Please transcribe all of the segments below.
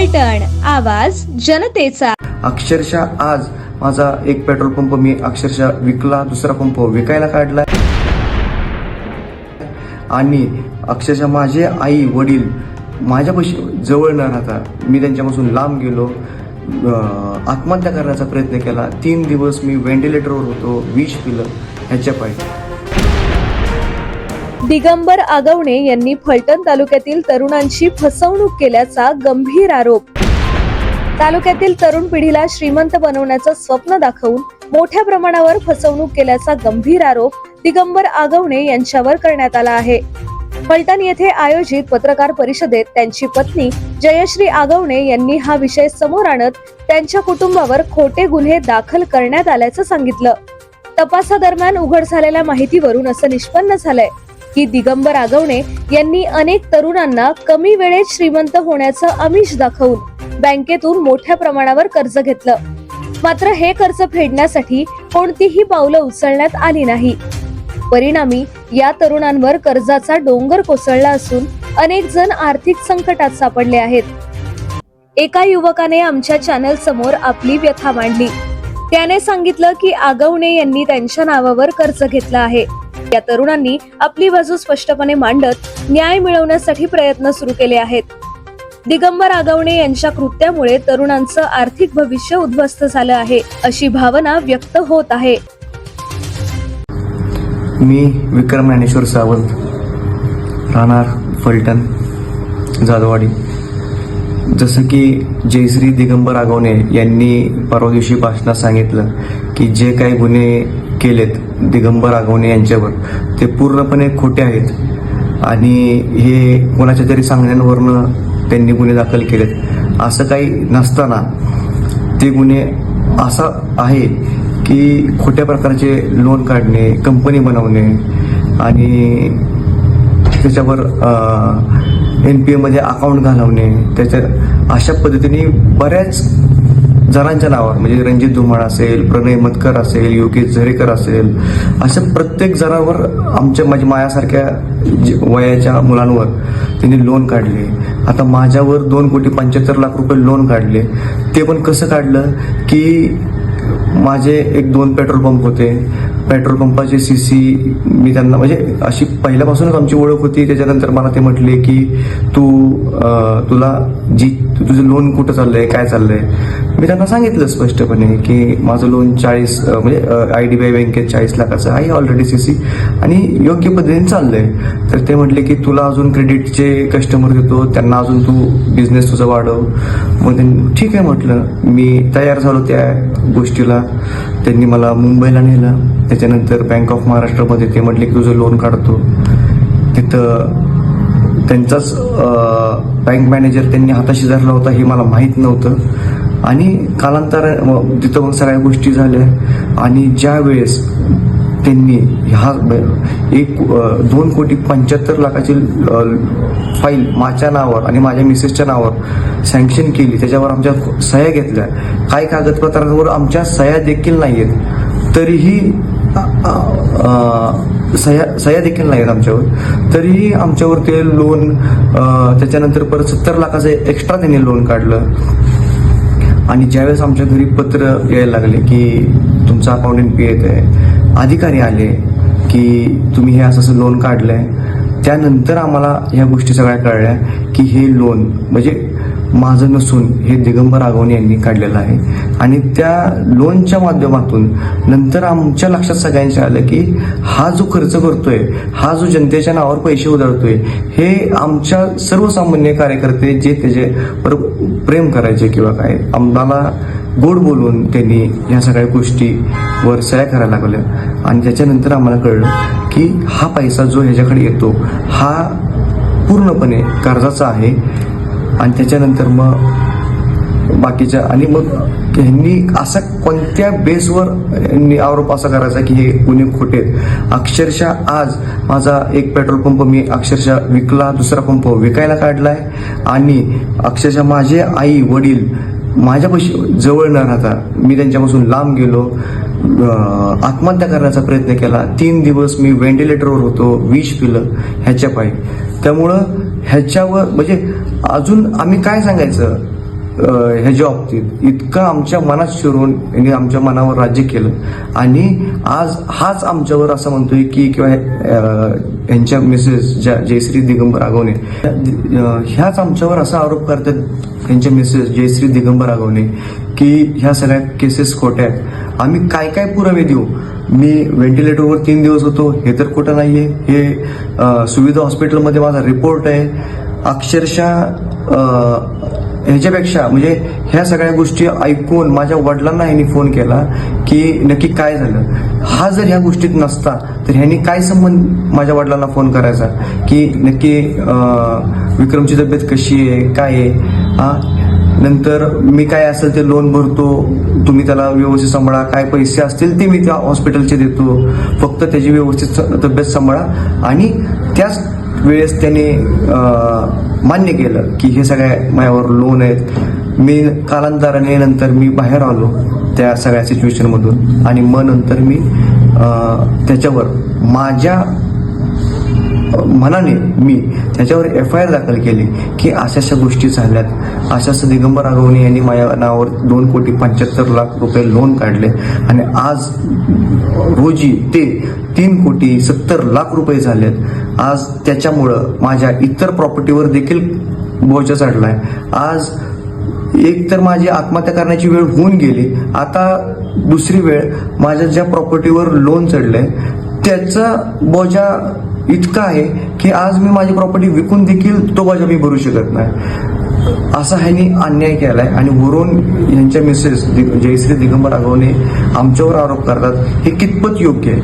फलटण. आवाज जनतेचा. अक्षरशः आज माझा एक पेट्रोल पंप मी अक्षरशः विकला दुसरा पंप विकायला काढला आणि अक्षरशः माझे आई वडील माझ्यापाशी जवळ न राहता मी त्यांच्यापासून लांब गेलो आत्महत्या करण्याचा प्रयत्न केला. तीन दिवस मी व्हेंटिलेटरवर होतो विष पिलं ह्याच्या पाहिजे दिगंबर आगवणे यांनी फलटण तालुक्यातील तरुणांची फसवणूक केल्याचा गंभीर आरोप. तालुक्यातील तरुण पिढीला श्रीमंत बनवण्याचं स्वप्न दाखवून मोठ्या प्रमाणावर फसवणूक केल्याचा गंभीर आरोप दिगंबर आगवणे यांच्यावर करण्यात आला आहे. फलटण येथे आयोजित पत्रकार परिषदेत त्यांची पत्नी जयश्री आगवणे यांनी हा विषय समोर आणत त्यांच्या कुटुंबावर खोटे गुन्हे दाखल करण्यात आल्याचं सांगितलं. तपासादरम्यान उघड झालेल्या माहितीवरून असं निष्पन्न झालंय. की दिगंबर आगवणे यांनी अनेक तरुणांना कमी वेळेत श्रीमंत होण्याचं आमिष दाखवून बँकेतून मोठ्या प्रमाणावर कर्ज घेतलं. मात्र हे कर्ज फेडण्यासाठी कोणतीही पावलं उचलण्यात आली नाही. परिणामी या तरुणांवर कर्जाचा डोंगर कोसळला असून अनेक जण आर्थिक संकटात सापडले आहेत. एका युवकाने आमच्या चॅनल समोर आपली व्यथा मांडली. त्याने सांगितलं की आगवणे यांनी त्यांच्या नावावर कर्ज घेतलं आहे. या तरुणांनी आपली बाजू स्पष्टपणे मांडत न्याय मिळवण्यासाठी प्रयत्न सुरू केले आहेत. दिगंबर आगवणे यांच्या कृत्यामुळे तरुणांचं आर्थिक भविष्य उद्ध्वस्त झालं आहे अशी भावना व्यक्त होत आहे. मी विक्रम ज्ञानेश्वर सावंत राहणार फलटण जाधववाडी. जसं की जयश्री दिगंबर आगवणे यांनी परवा दिवशी भाषणात सांगितलं की जे काही गुन्हे केलेत दिगंबर आगवणे यांच्यावर. ते पूर्णपणे खोटे आहेत. आणि हे कोणाच्या तरी सांगण्यांवरनं त्यांनी गुन्हे दाखल केलेत. असं काही नसताना ते गुन्हे असा आहे की खोट्या प्रकारचे लोन काढणे कंपनी बनवणे आणि त्याच्यावर एन पी एमध्ये अकाउंट घालवणे त्याच्या अशा पद्धतीने बऱ्याच जणांच्या नावावर म्हणजे रणजित धुमाळ असेल प्रणय मतकर असेल योगेश झरेकर असेल अशा प्रत्येक जणांवर आमच्या माझ्या मायासारख्या जे- वयाच्या मुलांवर त्यांनी लोन काढले. आता माझ्यावर दोन कोटी पंच्याहत्तर लाख रुपये लोन काढले. ते पण कसं काढलं की माझे एक दोन पेट्रोल पंप होते. पेट्रोल पंपाचे सी सी मी त्यांना म्हणजे अशी पहिल्यापासूनच आमची ओळख होती. त्याच्यानंतर मला ते म्हटले की तू तुला जी तुझं लोन कुठं चाललंय काय चाललंय? मी त्यांना सांगितलं स्पष्टपणे की माझं लोन चाळीस म्हणजे आय डी बी आय बँकेत चाळीस लाखाचं आहे ऑलरेडी सी सी आणि योग्य पद्धतीने चाललंय. तर ते म्हटले की तुला अजून क्रेडिटचे कस्टमर देतो त्यांना अजून तू बिझनेस तुझा वाढव. मग त्यांनी ठीक आहे म्हटलं. मी तयार झालो त्या गोष्टीला. त्यांनी मला मुंबईला नेलं. त्याच्यानंतर बँक ऑफ महाराष्ट्रमध्ये ते म्हटले की तुझं लोन काढतो. तिथं त्यांचाच बँक मॅनेजर त्यांनी हाताशी धरला होता हे मला माहीत नव्हतं. आणि कालांतर तिथं मग सगळ्या गोष्टी झाल्या. आणि ज्या वेळेस त्यांनी ह्या एक दोन कोटी पंच्याहत्तर लाखाची फाईल माझ्या नावावर आणि माझ्या मिसेसच्या नावावर सँक्शन केली त्याच्यावर आमच्या सह्या घेतल्या. काही कागदपत्रांवर आमच्या सह्या देखील नाही आहेत तरीही सह्या सह्या देखील नाही आहेत आमच्यावर. तरीही आमच्यावर ते लोन त्याच्यानंतर परत सत्तर लाखाचं एक्स्ट्रा त्यांनी लोन काढलं. आणि ज्यावेळेस आमच्या घरी पत्र यायला लागले की तुमचं अकाउंट एन पी येत आहे अधिकारी आले की तुम्ही हे असं असं लोन काढलं आहे त्यानंतर आम्हाला ह्या गोष्टी सगळ्या कळल्या की हे लोन म्हणजे माझं नसून हे दिगंबर आगवणे यांनी काढलेलं आहे. आणि त्या लोनच्या माध्यमातून नंतर आमच्या लक्षात सगळ्यांच्या आलं की हा जो खर्च करतोय हा जो जनतेच्या नावावर पैसे उधळतोय हे आमच्या सर्वसामान्य कार्यकर्ते जे त्याचे प्रेम करायचे किंवा काय आम्हाला गोड बोलून त्यांनी ह्या सगळ्या गोष्टीवर सह्या करायला लागल्या. आणि त्याच्यानंतर आम्हाला कळलं की हा पैसा जो ह्याच्याकडे येतो हा पूर्णपणे कर्जाचा आहे. आणि त्याच्यानंतर मग बाकीच्या आणि मग ह्यांनी असा कोणत्या बेसवर यांनी आरोप असा करायचा की हे गुन्हे खोटे आहेत? अक्षरशः आज माझा एक पेट्रोल पंप मी अक्षरशः विकला दुसरा पंप विकायला काढलाय. आणि अक्षरशः माझे आई वडील माझ्यापाशी जवळ न राहता मी त्यांच्यापासून लांब गेलो आत्महत्या करण्याचा प्रयत्न केला. तीन दिवस मी व्हेंटिलेटरवर होतो विष पिलं ह्याच्या पायी. त्यामुळं ह्याच्यावर म्हणजे अजून आम्ही काय सांगायचं? ह्याच्या बाबतीत इतकं आमच्या मनात शिरून यांनी आमच्या मनावर राज्य केलं. आणि आज हाच आमच्यावर असं म्हणतोय की किंवा यांच्या मिसेस ज्या जयश्री दिगंबर आगवणे ह्याच आमच्यावर असा आरोप करतात यांच्या मिसेस जयश्री दिगंबर आगवणे की ह्या सगळ्या केसेस खोट्या आहेत. आम्ही काय काय पुरावे देऊ? मी व्हेंटिलेटरवर तीन दिवस होतो. हे तर कुठं नाही आहे हे सुविधा हॉस्पिटलमध्ये माझा रिपोर्ट आहे. अक्षरशः ह्याच्यापेक्षा म्हणजे ह्या सगळ्या गोष्टी ऐकून माझ्या वडिलांना ह्यांनी फोन केला की नक्की काय झालं. हा जर ह्या गोष्टीत नसता तर ह्यांनी काय संबंध माझ्या वडिलांना फोन करायचा? की नक्की विक्रमची तब्येत कशी आहे? काय आहे? नंतर मी काय असेल ते लोन भरतो तुम्ही त्याला व्यवस्थित सांभाळा काय पैसे असतील ते मी त्या हॉस्पिटलचे देतो. फक्त त्याची व्यवस्थित स- तब्येत सांभाळा. आणि त्याच वेळेस त्याने मान्य केलं की हे सगळ्या माझ्यावर लोन आहेत. मी कालांतराने नंतर मी बाहेर आलो त्या सगळ्या सिच्युएशनमधून आणि मग नंतर मी त्याच्यावर माझ्या मनाने मी त्याच्यावर एफ आय आर दाखल केली की अशा अशा गोष्टी झाल्यात. अशा असं दिगंबर आगवणे यांनी माझ्या नावावर दोन कोटी पंच्याहत्तर लाख रुपये लोन काढले. आणि आज रोजी ते तीन कोटी सत्तर लाख रुपये झालेत. आज त्याच्यामुळं माझ्या इतर प्रॉपर्टीवर देखील बोजा आहे आज एक तर माझी आत्महत्या करण्याची वेळ होऊन गेली. आता दुसरी वेळ माझ्या ज्या प्रॉपर्टीवर लोन चढलंय त्याचा बोजा इतका आहे की आज मी माझी प्रॉपर्टी विकून देखील तो बाजा मी भरू शकत नाही. असा ह्यांनी अन्याय केला आहे आणि वरून यांच्या मिसेस जयश्री म्हणजे दिगंबर आगवणे आमच्यावर आरोप करतात हे कितपत योग्य आहे?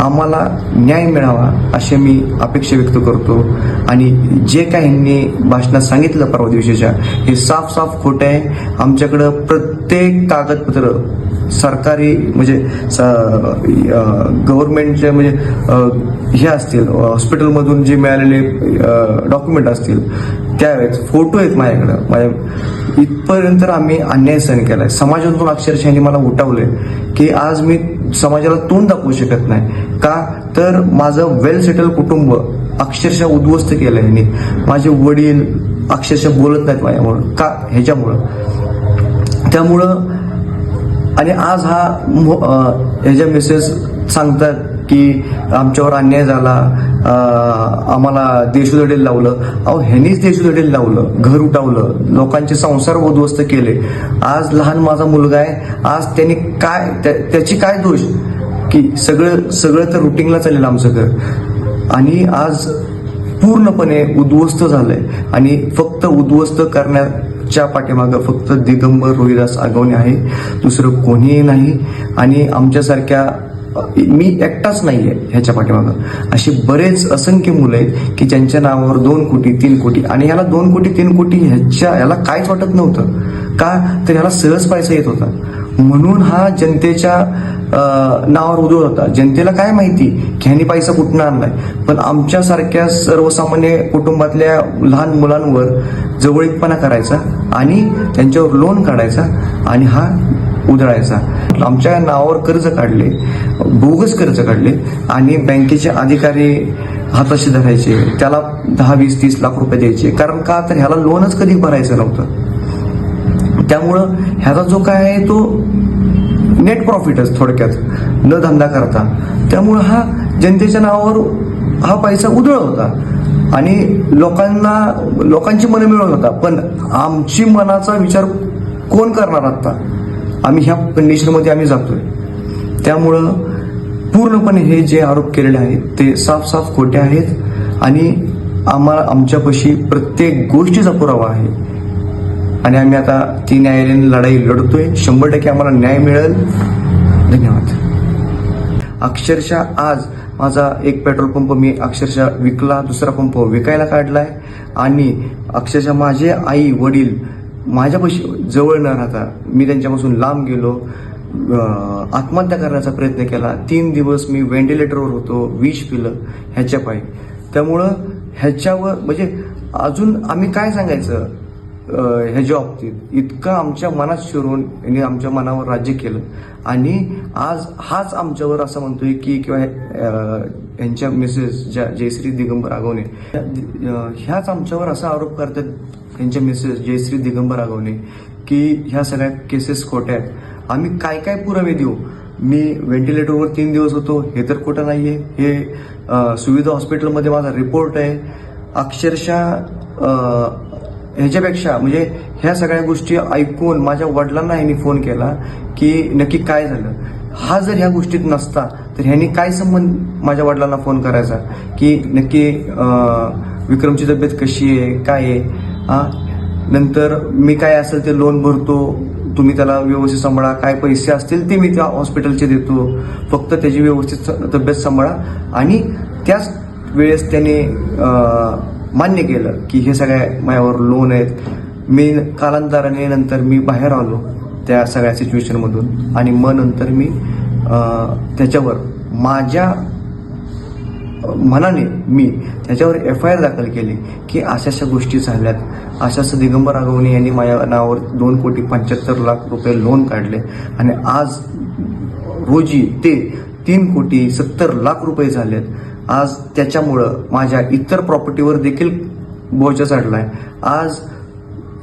आम्हाला न्याय मिळावा असे मी अपेक्षा व्यक्त करतो. आणि जे काही यांनी भाषणात सांगितलं परवा दिवशीच्या हे साफ साफ खोटं आहे. आमच्याकडं प्रत्येक कागदपत्र सरकारी म्हणजे गव्हर्नमेंटचे म्हणजे हे असतील हॉस्पिटलमधून जे मिळालेले डॉक्युमेंट असतील त्यावेळेस फोटो आहेत माझ्याकडं. माझ्या इथपर्यंत आम्ही अन्याय सहन केलाय. समाजातून अक्षरशः यांनी मला उठवलंय की आज मी समाजाला तोंड दाखवू शकत नाही. का? तर माझं वेल सेटल कुटुंब अक्षरशः उद्ध्वस्त केलं यांनी. माझे वडील अक्षरशः बोलत नाहीत माझ्यामुळं. का? ह्याच्यामुळं. त्यामुळं आणि आज हा मो- ह्याच्या मिसेस सांगतात की आमच्यावर अन्याय झाला आम्हाला देशोधडील लावलं. अहो ह्यांनीच देशोधडीला लावलं घर उठावलं लोकांचे संसार उद्ध्वस्त केले. आज लहान माझा मुलगा आहे आज त्यांनी काय त्या- त्याची काय दोष? की सगळं सगळं तर रुटीनला चालेल आमचं घर. आणि आज पूर्णपणे उद्ध्वस्त झालंय. आणि फक्त उद्ध्वस्त च्या पाठीमागं फक्त दिगंबर रोहिदास आगवणे आहे. दुसरं कोणीही नाही. आणि आमच्यासारख्या मी एकटाच नाही आहे ह्याच्या पाठीमागं. असे बरेच असंख्य मुलं आहेत की ज्यांच्या नावावर दोन कोटी तीन कोटी आणि ह्याला दोन कोटी तीन कोटी ह्याच्या ह्याला काहीच वाटत नव्हतं. का? तर ह्याला सहज पैसा येत होता. म्हणून हा जनतेच्या नावावर उदळ होता. जनतेला काय माहिती? की ह्यानी पैसा कुठून आणलाय? पण आमच्यासारख्या सर्वसामान्य कुटुंबातल्या लहान मुलांवर जवळीकपणा करायचा आणि त्यांच्यावर लोन काढायचा आणि हा उधळायचा. आमच्या नावावर कर्ज काढले बोगस कर्ज काढले आणि बँकेचे अधिकारी हाताशी धरायचे. त्याला दहा वीस तीस लाख रुपये द्यायचे. कारण का? तर ह्याला लोनच कधी भरायचं नव्हतं. त्यामुळं ह्याचा जो काय आहे तो नेट प्रॉफिटच थोडक्यात. न धंदा करता. त्यामुळं हा जनतेच्या नावावर हा पैसा उधळ होता. आणि लोकांना लोकांची मनं मिळवत होता. पण आमची मनाचा विचार कोण करणार आता आम्ही ह्या कंडिशनमध्ये आम्ही जातोय. त्यामुळं पूर्णपणे हे जे आरोप केलेले आहेत ते साफ साफ खोटे आहेत. आणि आम्हाला आमच्यापाशी प्रत्येक गोष्टीचा पुरावा आहे. आणि आम्ही आता ती न्यायालयीन लढाई लढतोय. शंभर टक्के आम्हाला न्याय मिळेल. धन्यवाद. अक्षरशः आज माझा एक पेट्रोल पंप मी अक्षरशः विकला दुसरा पंप विकायला काढलाय. आणि अक्षरशः माझे आई वडील माझ्यापाशी जवळ न राहता मी त्यांच्यापासून लांब गेलो. आत्महत्या करण्याचा प्रयत्न केला. तीन दिवस मी व्हेंटिलेटरवर होतो विष पिलं ह्याच्या पायी. त्यामुळं ह्याच्यावर म्हणजे अजून आम्ही काय सांगायचं? ह्याच्या बाबतीत इतकं आमच्या मनात शिरून यांनी आमच्या मनावर राज्य केलं. आणि आज हाच आमच्यावर असं म्हणतोय की किंवा यांच्या मिसेस ज्या जयश्री दिगंबर आगवणे ह्याच आमच्यावर असा आरोप करतात यांच्या मिसेस जयश्री दिगंबर आगवणे की ह्या सगळ्या केसेस खोट्या आहेत. आम्ही काय काय पुरावे देऊ? मी व्हेंटिलेटरवर तीन दिवस होतो हे तर खोटं नाहीये. हे सुविधा हॉस्पिटलमध्ये माझा रिपोर्ट आहे. अक्षरशः ह्याच्यापेक्षा म्हणजे ह्या सगळ्या गोष्टी ऐकून माझ्या वडिलांना ह्यांनी फोन केला की नक्की काय झालं. हा जर ह्या गोष्टीत नसता तर ह्यांनी काय संबंध माझ्या वडिलांना फोन करायचा? की नक्की विक्रमची तब्येत कशी आहे? काय आहे? हा नंतर मी काय असेल ते लोन भरतो तुम्ही त्याला व्यवस्थित सांभाळा. काय पैसे असतील ते मी त्या हॉस्पिटलचे देतो. फक्त त्याची व्यवस्थित स- तब्येत सांभाळा. आणि त्याच वेळेस त्याने मान्य केलं की हे सगळ्या माझ्यावर लोन आहेत. मी कालांतराने नंतर मी बाहेर आलो त्या सगळ्या सिच्युएशनमधून आणि मग नंतर मी त्याच्यावर माझ्या मनाने मी त्याच्यावर एफ आय आर दाखल केली की अशा अशा गोष्टी झाल्यात. अशा असं दिगंबर आगवणे यांनी माझ्या नावावर दोन कोटी पंच्याहत्तर लाख रुपये लोन काढले. आणि आज रोजी ते तीन कोटी सत्तर लाख रुपये झालेत. आज त्याच्यामुळं माझ्या इतर प्रॉपर्टीवर देखील बोजा आहे आज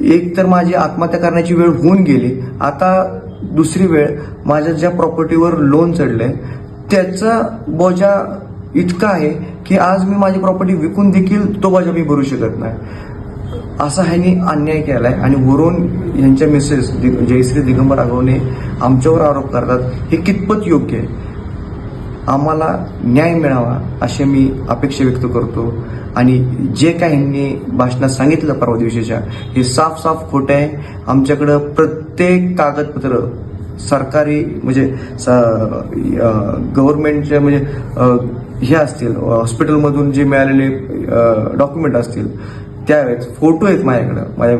एक तर माझी आत्महत्या करण्याची वेळ होऊन गेली. आता दुसरी वेळ माझ्या ज्या प्रॉपर्टीवर लोन चढलंय त्याचा बोजा इतका आहे की आज मी माझी प्रॉपर्टी विकून देखील तो बोजा मी भरू शकत नाही. असा ह्यांनी अन्याय केला आहे आणि वरून यांच्या मिसेस दि- जयश्री दिगंबर आगवणे आमच्यावर आरोप करतात हे कितपत योग्य आहे? आम्हाला न्याय मिळावा असे मी अपेक्षा व्यक्त करतो. आणि जे काहींनी भाषणात सांगितलं परवा दिवशीच्या हे साफ साफ खोटं आहे. आमच्याकडं प्रत्येक कागदपत्र सरकारी म्हणजे गव्हर्नमेंटचे म्हणजे हे असतील हॉस्पिटलमधून जे मिळालेले डॉक्युमेंट असतील त्यावेळेस फोटो आहेत माझ्याकडं. माझ्या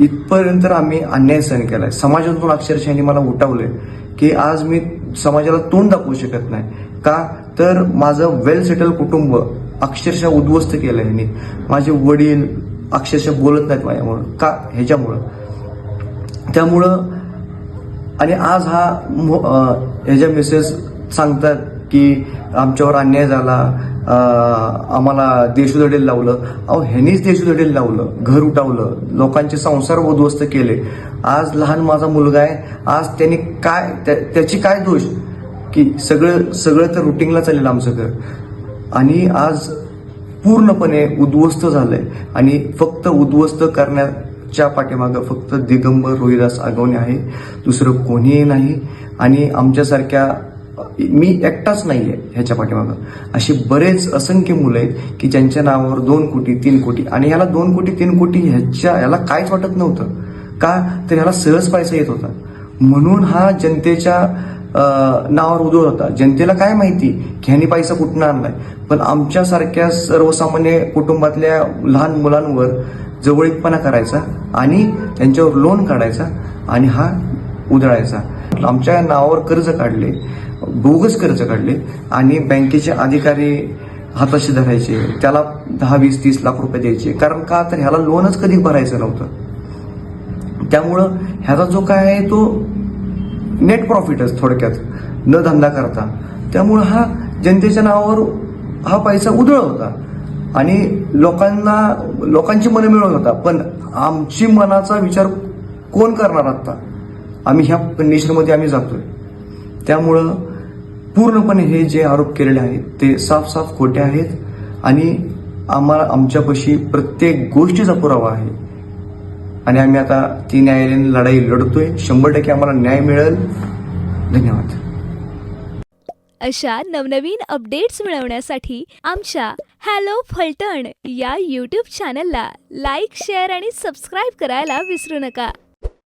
इथपर्यंत आम्ही अन्याय सहन केला आहे समाजातून अक्षरशः यांनी मला आहे की आज मी समाजाला तोंड दाखवू शकत नाही. का? तर माझं वेल सेटल कुटुंब अक्षरशः उद्ध्वस्त केलं यांनी. माझे वडील अक्षरशः बोलत नाहीत माझ्यामुळं. का? ह्याच्यामुळं. त्यामुळं आणि आज हा मो- ह्याच्या मिसेस सांगतात की आमच्यावर अन्याय झाला. आम्हाला देशोधडील लावलं. अहो ह्यांनीच देशोधडेल लावलं. घर उठावलं. लोकांचे संसार उद्ध्वस्त केले. आज लहान माझा मुलगा आहे. आज त्याने काय त्या- त्याची काय दोष? की सगळं सगळं तर रुटीनला चालेल आमचं घर. आणि आज पूर्णपणे उद्ध्वस्त झालंय. आणि फक्त उद्ध्वस्त करण्याच्या पाठीमागं फक्त दिगंबर रोहिदास आगवणे आहे. दुसरं कोणीही नाही. आणि आमच्यासारख्या मी एकटाच नाही आहे ह्याच्या पाठीमागं. अशी बरेच असंख्य मुलं आहेत की ज्यांच्या नावावर दोन कोटी तीन कोटी आणि ह्याला दोन कोटी तीन कोटी ह्याच्या याला काहीच वाटत नव्हतं. का? तर ह्याला सहज पैसा येत होता. म्हणून हा जनतेच्या नावावर उदळ होता. जनतेला काय माहिती? की ह्यानी पैसा कुठून आणलाय? पण आमच्यासारख्या सर्वसामान्य कुटुंबातल्या लहान मुलांवर जवळीकपणा करायचा आणि त्यांच्यावर लोन काढायचा आणि हा उधळायचा. आमच्या नावावर कर्ज काढले. बोगस कर्ज काढले आणि बँकेचे अधिकारी हाताशी धरायचे त्याला दहा वीस तीस लाख रुपये द्यायचे. कारण का? तर ह्याला लोनच कधी भरायचं नव्हतं. त्यामुळं ह्याचा जो काय आहे तो नेट प्रॉफिटच थोडक्यात. न धंदा करता. त्यामुळं हा जनतेच्या नावावर हा पैसा उधळ होता. आणि लोकांना लोकांची मनं मिळवत होता. पण आमची मनाचा विचार कोण करणार आता आम्ही ह्या कंडिशनमध्ये आम्ही जातोय. त्यामुळं पूर्णपणे हे जे आरोप केलेले आहेत ते साफ साफ खोटे आहेत आणि आम्हाला आमच्यापाशी प्रत्येक गोष्टीचा पुरावा आहे. आणि आम्ही आता ती न्यायालयीन लढाई लढतोय. शंभर टक्के आम्हाला न्याय मिळेल. धन्यवाद. अशा नवनवीन अपडेट्स मिळवण्यासाठी आमच्या हॅलो फलटण या यूट्यूब चॅनलला लाईक शेअर आणि सबस्क्राईब करायला विसरू नका.